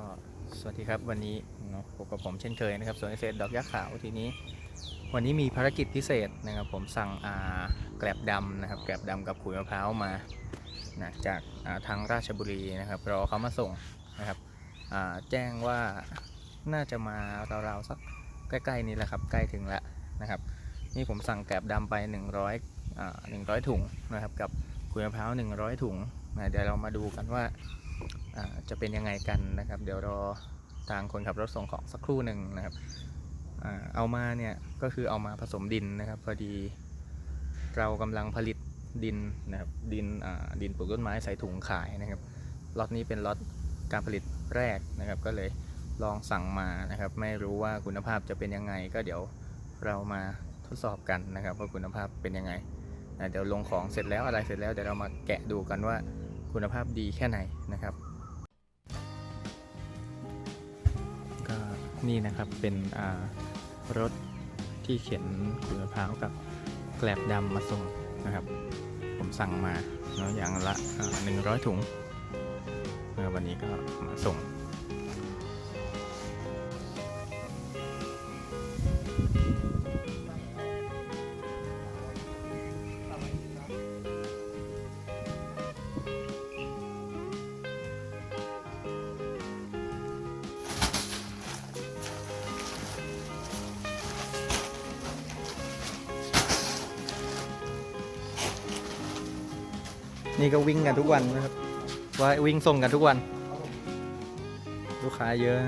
ก็สวัสดีครับวันนี้เนาะพบกับผมเช่นเคยนะครับสวนเกษตรดอกยักษ์ขาวทีนี้ วันนี้มีภารกิจพิเศษนะครับ ผมสั่งอ่าแกลบดำนะครับ แกลบดำกับขุยมะพร้าวมานะจากอ่าทางราชบุรีนะครับรอเขามาส่งนะครับอ่าแจ้งว่าน่าจะมาราวๆสักใกล้ๆนี้แหละครับใกล้ถึงแล้วนะครับนี่ผมสั่งแกลบดำไป 100อ่า100 ถุงนะครับกับขุยมะพร้าว 100 ถุงนะเดี๋ยวเรามาดูกันว่าอ่า จะเป็นยังไงกันนะครับ เดี๋ยวรอทางคนขับรถส่งของสักครู่หนึ่งนะครับอเอามาเนี่ยก็คือเอามาผสมดินนะครับ พอดีเรากำลังผลิตดินนะครับดินดินปลูกต้นไม้ใส่ถุงขายนะครับล็อตนี้เป็นล็อตการผลิตแรกนะครับ ก็เลยลองสั่งมานะครับ ไม่รู้ว่าคุณภาพจะเป็นยังไง ก็เดี๋ยวเรามาทดสอบกันนะครับว่าคุณภาพเป็นยังไงนะเดี๋ยวลงของเสร็จแล้วอะไรเสร็จแล้วเดี๋ยวเรามาแกะดูกันว่า คุณภาพดีแค่ไหนนะครับ ก็นี่นะครับเป็นรถที่เขียนขุยมะพร้าวกับแกลบดำมาส่งนะครับ ผมสั่งมาเนาะอย่างละหนึ่งร้อยถุงเมื่อวันนี้ก็มาส่ง นี่ก็วิ่งกันทุกวันนะครับว่าวิ่งส่งกันทุกวัน ลูกค้าเยอะ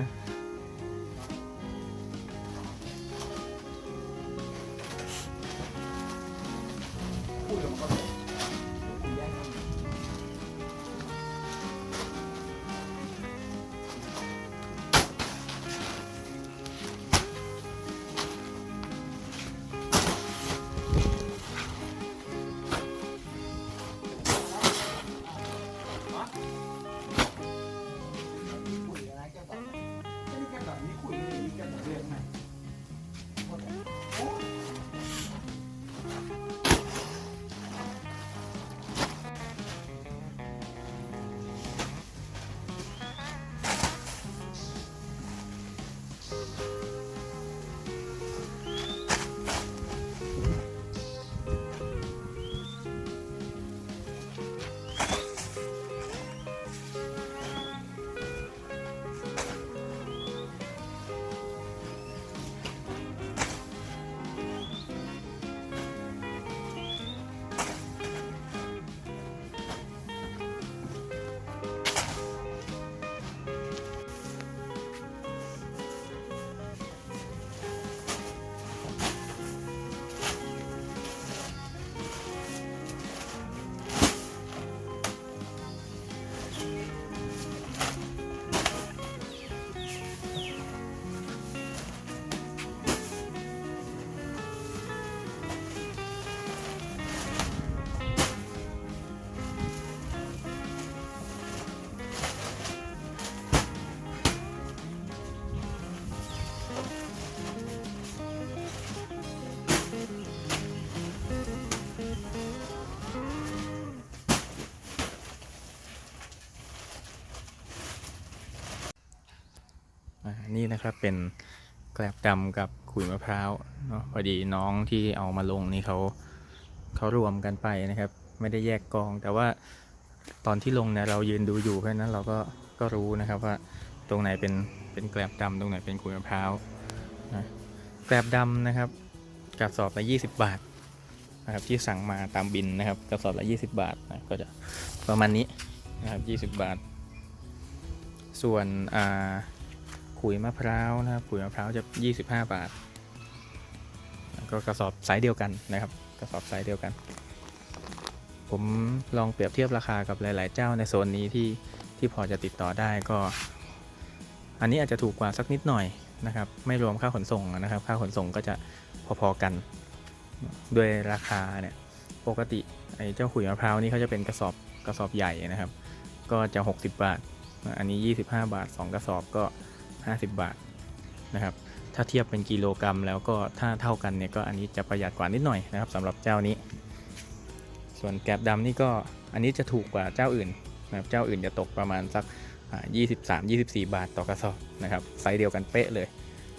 นี่นะครับเป็นแกลบดำกับขุยมะพร้าวเนาะพอดีน้องที่เอามาลงนี่เขาเขารวมกันไปนะครับ ไม่ได้แยกกอง แต่ว่าตอนที่ลงเนี่ยเรายืนดูอยู่แค่นั้นเราก็ก็รู้นะครับว่าตรงไหนเป็นเป็นแกลบดำตรงไหนเป็นขุยมะพร้าวนะแกลบดำนะครับกระสอบละ20 บาทนะครับที่สั่งมาตามบินนะครับกระสอบละ20 บาทนะก็จะประมาณนี้นะครับ20 บาท ส่วนอ่า ขุยมะพร้าวนะครับขุยมะพร้าวจะ 25 บาท ก็กระสอบไซส์เดียวกันนะครับ กระสอบไซส์เดียวกัน ผมลองเปรียบเทียบราคากับหลาย ๆ เจ้าในโซนนี้ที่ที่พอจะติดต่อได้ก็ อันนี้อาจจะถูกกว่าสักนิดหน่อยนะครับ ไม่รวมค่าขนส่งนะครับ ค่าขนส่งก็จะพอๆกันด้วยราคาเนี่ยปกติไอ้เจ้าขุยมะพร้าวนี่เขาจะเป็นกระสอบกระสอบใหญ่นะครับ ก็จะ 60 บาท อันนี้ 25 บาท 2 กระสอบก็ 50 บาทนะครับถ้าเทียบเป็นกิโลกรัมแล้วก็ถ้าเท่ากันเนี่ยก็อันนี้จะประหยัดกว่านิดหน่อยนะครับสำหรับเจ้านี้ ส่วนแกลบดำนี่ก็อันนี้จะถูกกว่าเจ้าอื่นนะครับเจ้าอื่นจะตกประมาณสักอ่า23 24 บาทต่อกระสอบนะครับไซส์เดียวกันเป๊ะเลย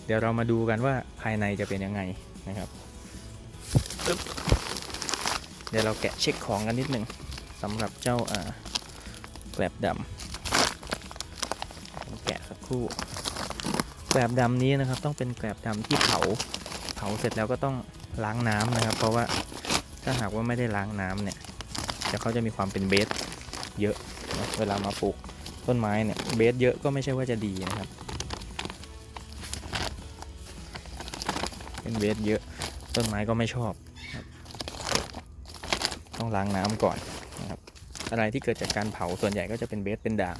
เดี๋ยวเรามาดูกันว่าภายในจะเป็นยังไงนะครับเดี๋ยวเราแกะเช็คของกันนิดหนึ่งสำหรับเจ้าอ่าแกลบดำแกะสักครู่ แกลบดำนี้นะครับ ต้องเป็นแกลบดำที่เผา เผาเสร็จแล้วก็ต้องล้างน้ำนะครับ เพราะว่าถ้าหากว่าไม่ได้ล้างน้ำเนี่ยเดี๋ยวเขาจะมีความเป็นเบสเยอะนะเวลามาปลูกต้นไม้เนี่ยเบสเยอะก็ไม่ใช่ว่าจะดีนะครับ เป็นเบสเยอะต้นไม้ก็ไม่ชอบครับต้องล้างน้ำก่อนนะครับ อะไรที่เกิดจากการเผาส่วนใหญ่ก็จะเป็นเบสเป็นด่าง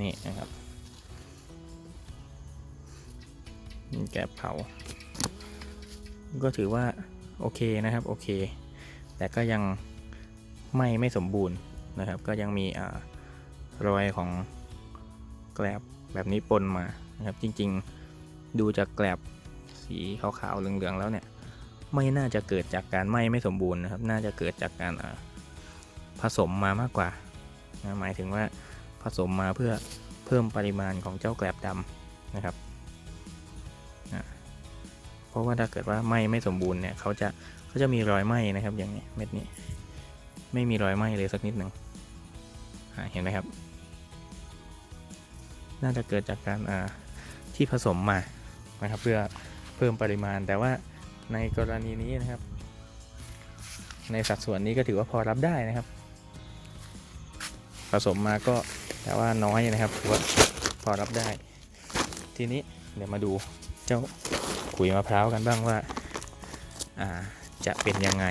นี่นะครับ นี่แกะเผา ก็ถือว่าโอเคนะครับโอเค แต่ก็ยังไม่ไม่สมบูรณ์นะครับ ก็ยังมีอ่ารอยของแกลบแบบนี้ปนมานะครับ จริงๆดูจากแกลบสีขาวๆเหลืองๆแล้วเนี่ย ไม่น่าจะเกิดจากการไหม้ไม่สมบูรณ์นะครับ น่าจะเกิดจากการผสมมามากกว่านะหมายถึงว่าผสมมาเพื่อเพิ่มปริมาณของเจ้าแกลบดำนะครับ เพราะว่าถ้าเกิดว่าไหม้ไม่สมบูรณ์เนี่ยเขาจะเขาจะมีรอยไหม้นะครับ อย่างนี้เม็ดนี้ ไม่มีรอยไหม้เลยสักนิดหนึ่งเห็นไหมครับ น่าจะเกิดจากการที่ผสมมานะครับเพื่อเพิ่มปริมาณ แต่ว่าในกรณีนี้นะครับ ในสัดส่วนนี้ก็ถือว่าพอรับได้นะครับ ผสมมาก็แต่ว่าน้อยนะครับถือว่าพอรับได้ ทีนี้เดี๋ยวมาดูเจ้า ขุยมะพร้าวกันบ้างว่าาจะเป็นยังไง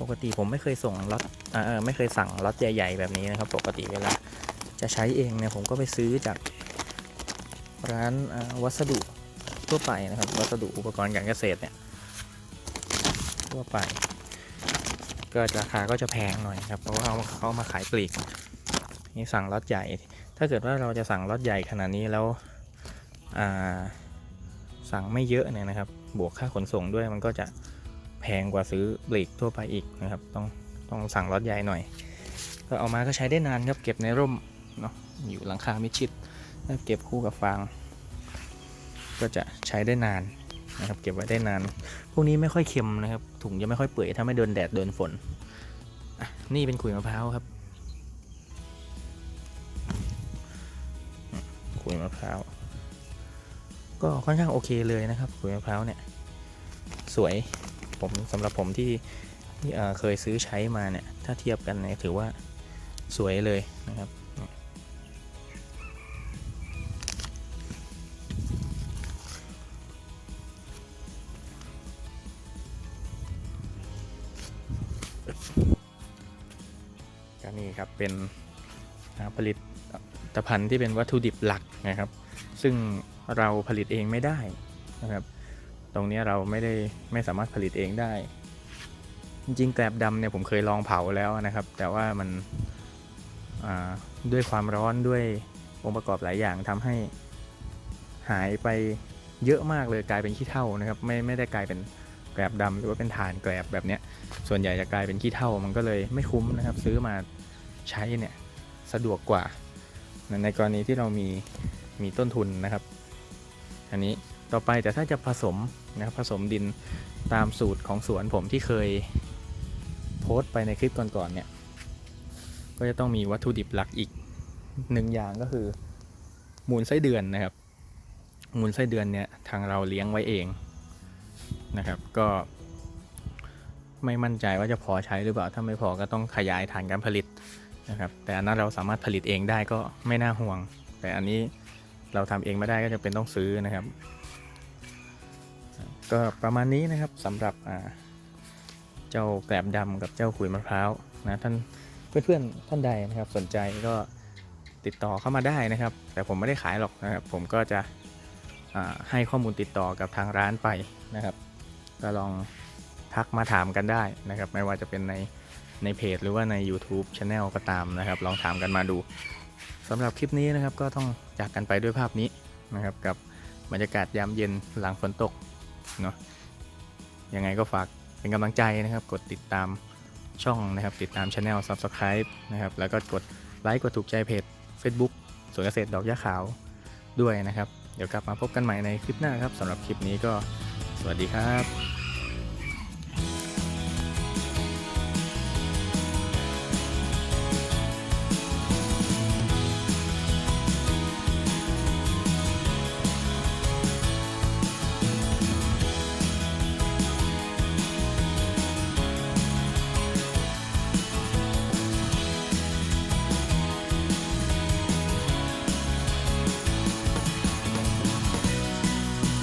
ปกติผมไม่เคยส่งล็อตอไม่เคยสั่งล็อตใหญ่ๆแบบนี้นะครับ ปกติเวลาจะใช้เองเนี่ยผมก็ไปซื้อจากร้านวัสดุทั่วไปนะครับ วัสดุอุปกรณ์การเกษตรเนี่ย ทั่วไป ก็ราคาก็จะแพงหน่อยครับ เพราะว่าเขาเขามาขายปลีก นี่สั่งล็อตใหญ่ ถ้าเกิดว่าเราจะสั่งล็อตใหญ่ขนาดนี้แล้วสั่งไม่เยอะเนี่ยนะครับ บวกค่าขนส่งด้วยมันก็จะแพงกว่าซื้อปลีกทั่วไปอีกนะครับ ต้องต้องสั่งล็อตใหญ่หน่อย ก็เอามาก็ใช้ได้นานครับ เก็บในร่มเนาะ อยู่หลังคามิชิดแล้วเก็บคู่กับฟาง ก็จะใช้ได้นาน นะครับเก็บไว้ได้นาน พวกนี้ไม่ค่อยเค็มนะครับ ถุงจะไม่ค่อยเปื่อยถ้าไม่โดนแดดโดนฝนนี่เป็นขุยมะพร้าวครับขุยมะพร้าวก็ค่อนข้างโอเคเลยนะครับขุยมะพร้าวเนี่ยสวยผมสำหรับผมที่ที่เคยซื้อใช้มาเนี่ยถ้าเทียบกันเนี่ยถือว่าสวยเลยนะครับ เป็นผลิตภัณฑ์ที่เป็นวัตถุดิบหลักนะครับ ซึ่งเราผลิตเองไม่ได้นะครับ ตรงนี้เราไม่ได้ไม่สามารถผลิตเองได้ จริงๆแกลบดำเนี่ยผมเคยลองเผาแล้วนะครับ แต่ว่ามันด้วยความร้อนด้วยองค์ประกอบหลายอย่างทำให้หายไปเยอะมากเลยกลายเป็นขี้เถ้านะครับ ไม่ไม่ได้กลายเป็นแกลบดำหรือว่าเป็นฐานแกลบแบบเนี้ยส่วนใหญ่จะกลายเป็นขี้เถ้ามันก็เลยไม่คุ้มนะครับ ซื้อมา ใช้เนี่ยสะดวกกว่า ในกรณีที่เรามีมีต้นทุนนะครับ อันนี้ต่อไปแต่ถ้าจะผสมนะครับผสมดินตามสูตรของสวนผมที่เคยโพสต์ไปในคลิปก่อนๆเนี่ยก็จะต้องมีวัตถุดิบหลักอีกหนึ่งอย่างก็คือมูลไส้เดือนนะครับ มูลไส้เดือนเนี่ยทางเราเลี้ยงไว้เองนะครับ ก็ไม่มั่นใจว่าจะพอใช้หรือเปล่า ถ้าไม่พอก็ต้องขยายฐานการผลิต นะครับแต่อันนั้นเราสามารถผลิตเองได้ก็ไม่น่าห่วง แต่อันนี้เราทำเองไม่ได้ก็จะเป็นต้องซื้อนะครับ ก็ประมาณนี้นะครับสำหรับเจ้าแกลบดำกับเจ้าขุยมะพร้าวนะท่านเพื่อนๆท่านใดนะครับสนใจก็ติดต่อเข้ามาได้นะครับ แต่ผมไม่ได้ขายหรอกนะครับ ผมก็จะให้ข้อมูลติดต่อกับทางร้านไปนะครับ ก็ลองทักมาถามกันได้นะครับ ไม่ว่าจะเป็นใน ในเพจหรือว่าใน YouTube c h anel ก็ตามนะครับ ลองถามกันมาดูสำหรับคลิปนี้นะครับก็ต้องจากกันไปด้วยภาพนี้นะครับ กับบรรยากาศยามเย็นหลังฝนตกเนาะยังไงก็ฝากเป็นกำลังใจนะครับ กดติดตามช่องนะครับ ติดตามช anel subscribe นะครับ แล้วก็กดไลค์กดถูกใจเพจ Facebook สวนเกษตรดอกยะขาวด้วยนะครับ เดี๋ยวกลับมาพบกันใหม่ในคลิปหน้าครับสำหรับคลิปนี้ก็สวัสดีครับ